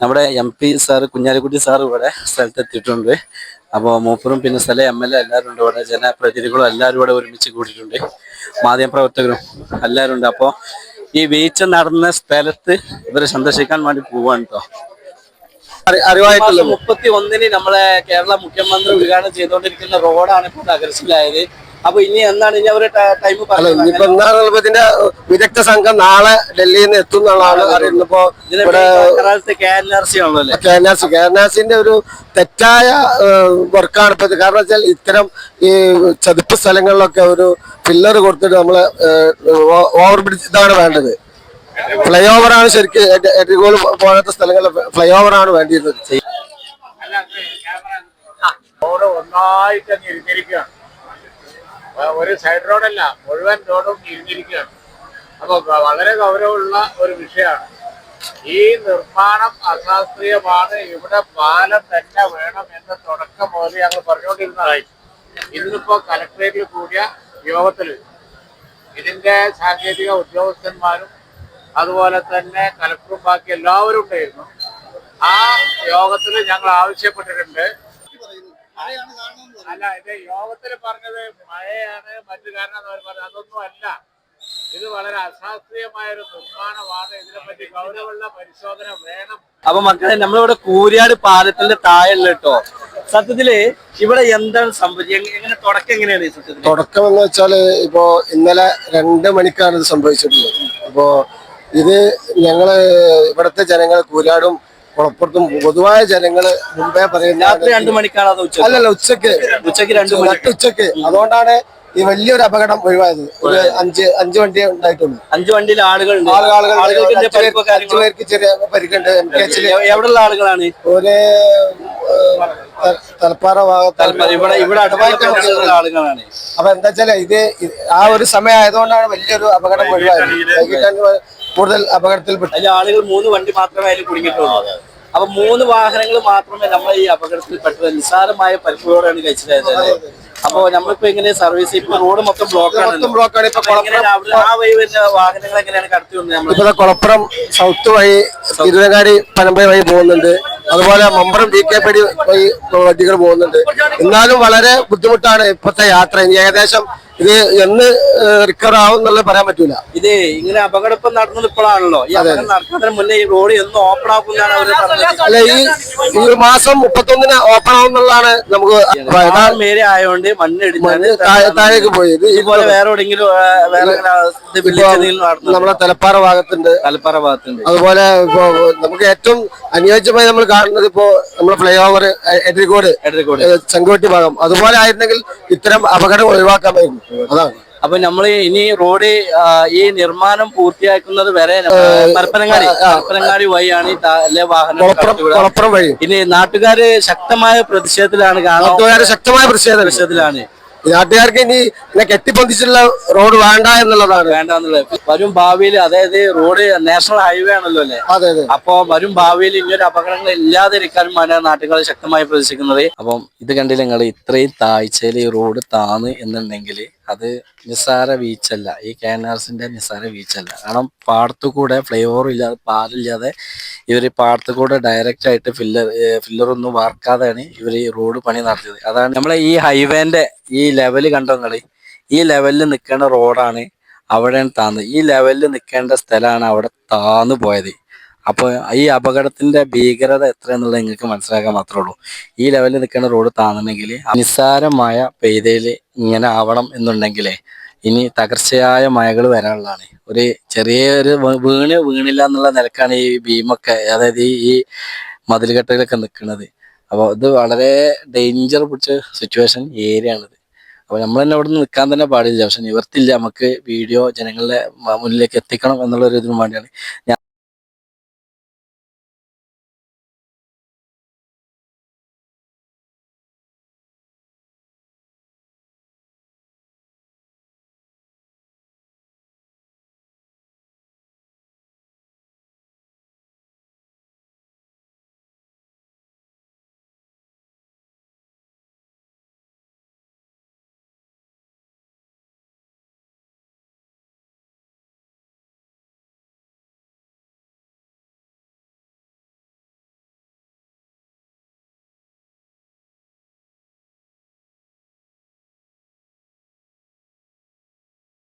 നമ്മുടെ M P sir Kunhalikutty sir ഇവിടെ സ്ഥലത്തെത്തിയിട്ടുണ്ട്. അപ്പോൾ മൂപ്പറും പിന്നെ സ്ഥല എം എൽ എ എല്ലാവരും ഉണ്ട് ഇവിടെ. ജനപ്രതിനിധികളും എല്ലാവരും ഇവിടെ ഒരുമിച്ച് കൂടിയിട്ടുണ്ട്. മാധ്യമപ്രവർത്തകരും എല്ലാവരും ഉണ്ട്. അപ്പോൾ ഈ വീഴ്ച നടന്ന സ്ഥലത്ത് ഇവരെ സന്ദർശിക്കാൻ വേണ്ടി പോവാണ് കേട്ടോ മുപ്പത്തി ഒന്നിന് നമ്മളെ കേരള മുഖ്യമന്ത്രി ഉദ്ഘാടനം ചെയ്തുകൊണ്ടിരിക്കുന്ന റോഡാണ് ഇപ്പോൾ തകർച്ചയിലായത്. അപ്പൊ ഇനി എന്താണ്? ഇനി അവർ ടൈം അല്ല ഇനിയിപ്പോ എന്താണെന്നുള്ളത് ഇതിന്റെ വിദഗ്ധ സംഘം നാളെ ഡൽഹിയിൽ നിന്ന് എത്തും എന്നുള്ളതാണ് അറിയുന്നത്. ഇപ്പോ ഇവിടെ കെ എൻ ആർ സി ആണല്ലോ എൻ ആർ സിന്റെ ഒരു തെറ്റായ വർക്കാണ് ഇപ്പൊ കാരണം വെച്ചാൽ ഇത്തരം ഈ ചതുപ്പ് സ്ഥലങ്ങളിലൊക്കെ ഒരു പില്ലർ കൊടുത്തിട്ട് നമ്മൾ ഓവർ ബ്രിഡ്ജ് ഇതാണ് വേണ്ടത്. ഫ്ലൈ ഓവർ ആണ് ശരിക്കും എട്ടിഗോൾ പോലത്തെ സ്ഥലങ്ങളിൽ ഫ്ലൈ ഓവർ ആണ് വേണ്ടിയിരുന്നത് റോഡ് ഒന്നായിട്ട് അങ്ങ് ഒരു സൈഡ് റോഡല്ല മുഴുവൻ റോഡും ഇരിഞ്ഞിരിക്കുകയാണ് അപ്പൊ വളരെ ഗൗരവമുള്ള ഒരു വിഷയമാണ്. ഈ നിർമ്മാണം അശാസ്ത്രീയമാണ് ഇവിടെ പാലം തന്നെ വേണം എന്ന തുടക്കം മുതൽ ഞങ്ങൾ പറഞ്ഞുകൊണ്ടിരുന്നതായി. ഇന്നിപ്പോ കലക്ടറേറ്റിൽ കൂടിയ യോഗത്തിൽ ഇതിന്റെ സാങ്കേതിക ഉദ്യോഗസ്ഥന്മാരും അതുപോലെ തന്നെ കലക്ടറും ബാക്കി എല്ലാവരും ഉണ്ടായിരുന്നു. ആ യോഗത്തിൽ ഞങ്ങൾ ആവശ്യപ്പെട്ടിട്ടുണ്ട് അല്ല ഇത് യോഗത്തിൽ പറഞ്ഞത് മഴയാണ് മറ്റു കാരണം എന്ന് പറഞ്ഞത്. അതൊന്നും അല്ല ഇത് വളരെ അശാസ്ത്രീയമായ ഒരു നിർമ്മാണമാണ്. ഇതിനെപ്പറ്റി ഗൗരവമുള്ള പരിശോധന വേണം. അപ്പൊ മക്കളെ നമ്മളിവിടെ കൂരിയാട് പാലത്തിന്റെ താഴെയുള്ള കേട്ടോ. സത്യത്തിൽ ഇവിടെ എന്താണ് സംഭവിച്ചത്? എങ്ങ- എങ്ങനെ തുടക്കം എങ്ങനെയാണ് ഈ സത്യത്തിൽ തുടക്കം എന്ന് വെച്ചാൽ ഇപ്പോ ഇന്നലെ രണ്ട് മണിക്കാണ് ഇത് സംഭവിച്ചിട്ടുള്ളത്. അപ്പോ ഇത് ഞങ്ങൾ ഇവിടത്തെ ജനങ്ങൾ കൂരാടും കുളപ്പുറത്തും പൊതുവായ ജനങ്ങൾ മുമ്പേ പറയുന്ന രാത്രി രണ്ടു മണിക്കാണ് അല്ലല്ല ഉച്ചയ്ക്ക്. ഉച്ചയ്ക്ക് രണ്ടു മണി ഉച്ചയ്ക്ക്. അതുകൊണ്ടാണ് ഈ വലിയൊരു അപകടം ഒഴിവായത്. ഒരു അഞ്ച് അഞ്ച് വണ്ടി ഉണ്ടായിട്ടുള്ളൂ. അഞ്ചു വണ്ടിയിൽ ആളുകളുണ്ട്. ആളുകൾ അഞ്ച് പേർക്ക് ചെറിയ പരിക്കുണ്ട്. എം കെ എവിടെയുള്ള ആളുകളാണ്? ഒരു തലപ്പാറ ഭാഗത്ത് ഇവിടെ ആളുകളാണ്. അപ്പൊ എന്താ വെച്ചാൽ ഇത് ആ ഒരു സമയം ആയതുകൊണ്ടാണ് വലിയൊരു അപകടം ഒഴിവായത്. കൂടുതൽ അപകടത്തിൽപ്പെട്ടു അതിൽ ആളുകൾ മൂന്ന് വണ്ടി മാത്രമേ അതിൽ കുടുങ്ങിയിട്ടുള്ളൂ. അപ്പൊ മൂന്ന് വാഹനങ്ങൾ മാത്രമേ നമ്മൾ ഈ അപകടത്തിൽ പെട്ടത് നിസ്സാരമായ പരിപ്പോടെയാണ് കഴിച്ചിട്ടുള്ളത്. അപ്പൊ നമ്മളിപ്പോ എങ്ങനെ സർവീസ് ഇപ്പൊ റോഡ് മൊത്തം ബ്ലോക്ക് മൊത്തം ആണല്ലോ. ബ്ലോക്കാണ് ഇപ്പൊ ആ വഴി വരുന്ന വാഹനങ്ങൾ എങ്ങനെയാണ് കടത്തി വന്നത് നമ്മൾ കുളപ്പുറം സൗത്ത് വഴി തിരുവങ്ങാടി പനമ്പ വഴി പോകുന്നുണ്ട്. അതുപോലെ മമ്പറം ഡി കെ പടി വഴി വണ്ടികൾ പോകുന്നുണ്ട്. എന്നാലും വളരെ ബുദ്ധിമുട്ടാണ് ഇപ്പോഴത്തെ യാത്ര. ഇനി ഏകദേശം ഇത് എന്ന് റിക്കവർ ആവും എന്നുള്ളത് പറയാൻ പറ്റൂല. ഇത് ഇങ്ങനെ അപകടം നടന്നത് ഇപ്പോഴാണല്ലോ. ഈ അപകടം നടക്കുന്നതിന് മുന്നേ ഈ റോഡ് എന്ന് ഓപ്പൺ ആക്കുന്നതാണ് അവർ പറഞ്ഞത്. അല്ല ഈ ഈ ഒരു മാസം മുപ്പത്തൊന്നിന് ഓപ്പൺ ആവും എന്നുള്ളതാണ് നമുക്ക് മേലെ ആയതുകൊണ്ട് മണ്ണിടിഞ്ഞ് താഴേക്ക് പോയി. ഇത് ഇതുപോലെ വേറെ എവിടെയെങ്കിലും വേറെ നമ്മുടെ തലപ്പാറ ഭാഗത്തുണ്ട്. തലപ്പാറ ഭാഗത്തുണ്ട്. അതുപോലെ ഇപ്പോ നമുക്ക് ഏറ്റവും അനുയോജ്യമായി നമ്മൾ കാണുന്നത് ഇപ്പോ നമ്മുടെ ഫ്ലൈ ഓവർ എഡ്രിക്കോട് എടരിക്കോട് ചെങ്കോട്ടി ഭാഗം. അതുപോലെ ആയിരുന്നെങ്കിൽ ഇത്തരം അപകടം ഒഴിവാക്കാമായിരുന്നു. അതാണ്. അപ്പൊ നമ്മൾ ഇനി റോഡ് ഈ നിർമ്മാണം പൂർത്തിയാക്കുന്നത് വരെ പരപ്പനങ്ങാടി പരപ്പനങ്ങാടി വഴിയാണ് ഈ വാഹനം വഴി. ഇനി നാട്ടുകാര് ശക്തമായ പ്രതിഷേധത്തിലാണ് കാരണം ശക്തമായ പ്രതിഷേധ. പ്രതിഷേധത്തിലാണ്. നാട്ടുകാർക്ക് ഇനി ഇങ്ങനെ കെട്ടിപ്പൊന്തിച്ചുള്ള റോഡ് വേണ്ട എന്നുള്ളതാണ്. വേണ്ട എന്നുള്ളത്. വരും ഭാവിയിൽ അതായത് റോഡ് നാഷണൽ ഹൈവേ ആണല്ലോ അല്ലേ? അതെ അതെ. അപ്പൊ വരും ഭാവിയിൽ ഇങ്ങനൊരു അപകടങ്ങൾ ഇല്ലാതിരിക്കാനും ആണ് നാട്ടുകാർ ശക്തമായി പ്രതീക്ഷിക്കുന്നത് അപ്പം ഇത് കണ്ടില്ല നിങ്ങൾ ഇത്രയും താഴ്ചയിൽ ഈ റോഡ് താന്ന് എന്നുണ്ടെങ്കിൽ അത് നിസ്സാര വീച്ചല്ല. ഈ കാനാർസിന്റെ നിസ്സാര വീച്ചല്ല. കാരണം പാടത്തു കൂടെ ഫ്ലൈ ഓവർ ഇല്ലാതെ പാലില്ലാതെ ഇവർ പാടത്തു കൂടെ ഡയറക്റ്റ് ആയിട്ട് ഫില്ലർ ഒന്നും വാർക്കാതെയാണ് ഇവർ ഈ റോഡ് പണി നടത്തിയത്. അതാണ് നമ്മളെ ഈ ഹൈവേന്റെ ഈ ലെവൽ കണ്ടോ ഈ ലെവലിൽ നിൽക്കേണ്ട റോഡാണ് അവിടെയാണ് താന്ന്. ഈ ലെവലിൽ നിൽക്കേണ്ട സ്ഥലമാണ് അവിടെ താന്നു പോയത്. അപ്പോൾ ഈ അപകടത്തിന്റെ ഭീകരത എത്ര എന്നുള്ളത് നിങ്ങൾക്ക് മനസ്സിലാക്കാൻ മാത്രമേ ഉള്ളൂ. ഈ ലെവലിൽ നിൽക്കുന്ന റോഡ് താന്നുണ്ടെങ്കിൽ നിസ്സാരമായ പെയ്തയിൽ ഇങ്ങനെ ആവണം എന്നുണ്ടെങ്കിലേ ഇനി തകർച്ചയായ മഴകൾ വരാനുള്ളതാണ്. ഒരു ചെറിയൊരു വീണ് വീണില്ല എന്നുള്ള നിലക്കാണ് ഈ ഭീമൊക്കെ അതായത് ഈ മതിൽകെട്ടുകളൊക്കെ നിൽക്കുന്നത്. അപ്പോൾ ഇത് വളരെ ഡേഞ്ചർ പിടിച്ച സിറ്റുവേഷൻ ഏരിയ ആണിത് അപ്പോൾ നമ്മൾ തന്നെ അവിടെ നിന്ന് നിൽക്കാൻ തന്നെ പാടില്ല. പക്ഷെ നിവർത്തില്ല. നമുക്ക് വീഡിയോ ജനങ്ങളുടെ മുന്നിലേക്ക് എത്തിക്കണം എന്നുള്ള ഒരു ഇതിനു വേണ്ടിയാണ്